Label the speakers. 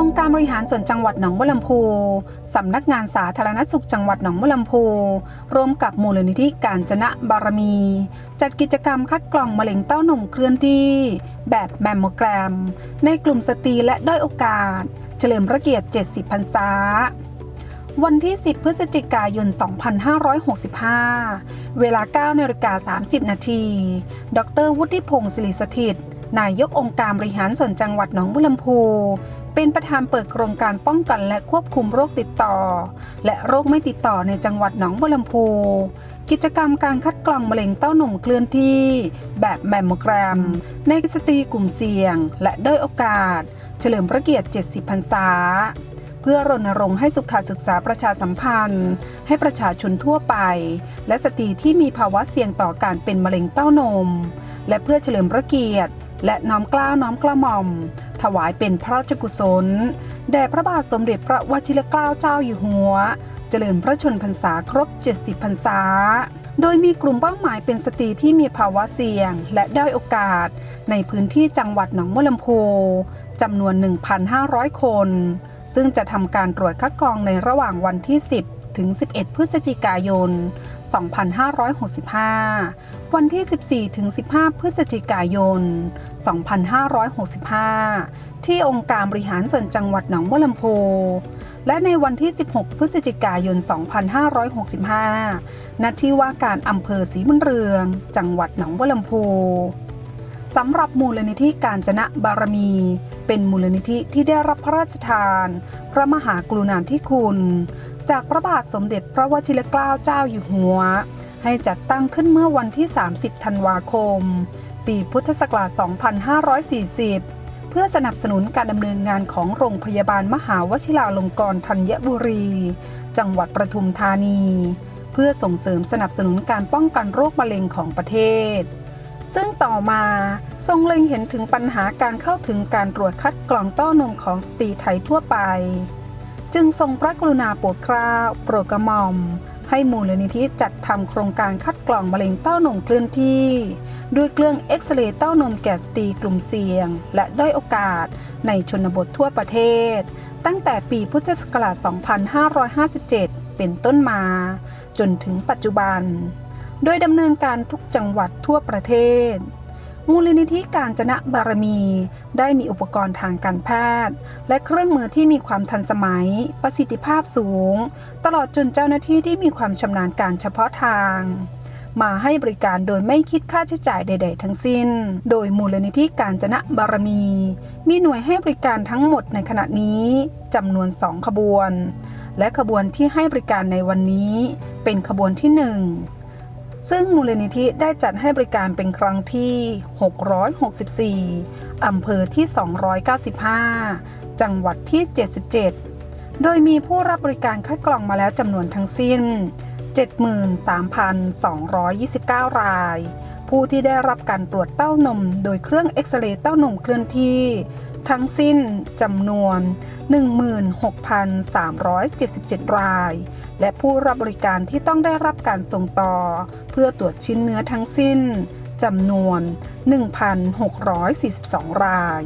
Speaker 1: องค์การบริหารส่วนจังหวัดหนองบัวลำพูสำนักงานสาธารณสุขจังหวัดหนองบัวลำพูร่วมกับมูลนิธิการจนะบารมี จัดกิจกรรมคัดกรองมะเร็งเต้านมเคลื่อนที่ แบบแมมโมแกรม ในกลุ่มสตรีและด้อยโอกาส เฉลิมพระเกียรติ 70 พรรษาวันที่ 10 พฤศจิกายน 2565 เวลา9นาฬิกา30 นาที ดร วุฒิพงศ์ศิริสถิต นายกองค์การบริหารส่วนจังหวัดหนองบุรลำพูเป็นประธานเปิดโครงการป้องกันและควบคุมโรคติดต่อ และโรคไม่ติดต่อในจังหวัดหนองบุรลำพูกิจกรรมการคัดกรองมะเร็งเต้านมเคลื่อนที่ แบบแมมโมแกรม ในสตรีกลุ่มเสี่ยง และด้อยโอกาส เฉลิมพระเกียรติ 70 พรรษา เพื่อรณรงค์ให้สุขศึกษาประชาสัมพันธ์ ให้ประชาชนทั่วไป และสตรีที่มีภาวะเสี่ยงต่อการเป็นมะเร็งเต้านม และเพื่อเฉลิมพระเกียรติ และน้อมกล้าน้อมกระหม่อม ถวายเป็นพระราชกุศล แด่พระบาทสมเด็จพระวชิรเกล้าเจ้าอยู่หัว เจริญพระชนพรรษาครบ 70 พรรษา โดยมีกลุ่มเป้าหมายเป็นสตรีที่มีภาวะเสี่ยง และได้โอกาส ในพื้นที่จังหวัดหนองบัวลำพูจำนวน 1,500 คน ซึ่งจะทำการตรวจคัดกรองในระหว่างวันที่ 10 ถึง 11 พฤศจิกายน 2565 วันที่ 14ถึง15 พฤศจิกายน 2565 ที่องค์การบริหารส่วนจังหวัดหนองบัวลำพูและในวันที่ 16 พฤศจิกายน 2565 ณ ที่ว่าการอำเภอศรีบุญเรือง จังหวัดหนองบัวลำพูสำหรับมูลนิธิการจนะบารมี เป็นมูลนิธิที่ได้รับพระราชทาน พระมหากรุณาธิคุณ จากพระบาทสมเด็จพระวชิรเกล้าเจ้าอยู่หัว ให้จัดตั้งขึ้นเมื่อวันที่ 30 ธันวาคม ปีพุทธศักราช 2540 เพื่อสนับสนุนการดำเนินงานของโรงพยาบาลมหาวชิราลงกรณ์ธัญบุรี จังหวัดประทุมธานี เพื่อส่งเสริมสนับสนุนการป้องกันโรคมะเร็งของประเทศซึ่งต่อมาทรงเล็งเห็นถึงปัญหาการเข้าถึงการตรวจคัดกรองเต้านมของสตรีไทยทั่วไป จึงทรงพระกรุณาโปรดเกล้าโปรดกระหม่อม ให้มูลนิธิจัดทำโครงการคัดกรองมะเร็งเต้านมเคลื่อนที่ ด้วยเครื่องเอ็กซเรย์เต้านมแก่สตรีกลุ่มเสี่ยง และด้อยโอกาสในชนบททั่วประเทศ ตั้งแต่ปีพุทธศักราช 2557 เป็นต้นมา จนถึงปัจจุบัน โดยดำเนินการทุกจังหวัดทั่วประเทศ มูลนิธิการจนะบารมี ได้มีอุปกรณ์ทางการแพทย์ และเครื่องมือที่มีความทันสมัย ประสิทธิภาพสูง ตลอดจนเจ้าหน้าที่ที่มีความชำนาญการเฉพาะทาง มาให้บริการโดยไม่คิดค่าใช้จ่ายใด ๆ ทั้งสิ้น โดยมูลนิธิการจนะบารมี มีหน่วยให้บริการทั้งหมดในขณะนี้จำนวน2ขบวน และขบวนที่ให้บริการในวันนี้ เป็นขบวนที่1 ซึ่งมูลนิธิได้จัดให้บริการเป็นครั้งที่ 664 อำเภอที่ 295 จังหวัดที่ 77 โดยมีผู้รับบริการคัดกรองมาแล้วจำนวนทั้งสิ้น 73,229 ราย ผู้ที่ได้รับการตรวจเต้านมโดยเครื่องเอ็กซเรย์เต้านมเคลื่อนที่ ทั้งสิ้นจำนวน 16,377 ราย และผู้รับบริการที่ต้องได้รับการส่งต่อ เพื่อตรวจชิ้นเนื้อทั้งสิ้นจำนวน 1,642 ราย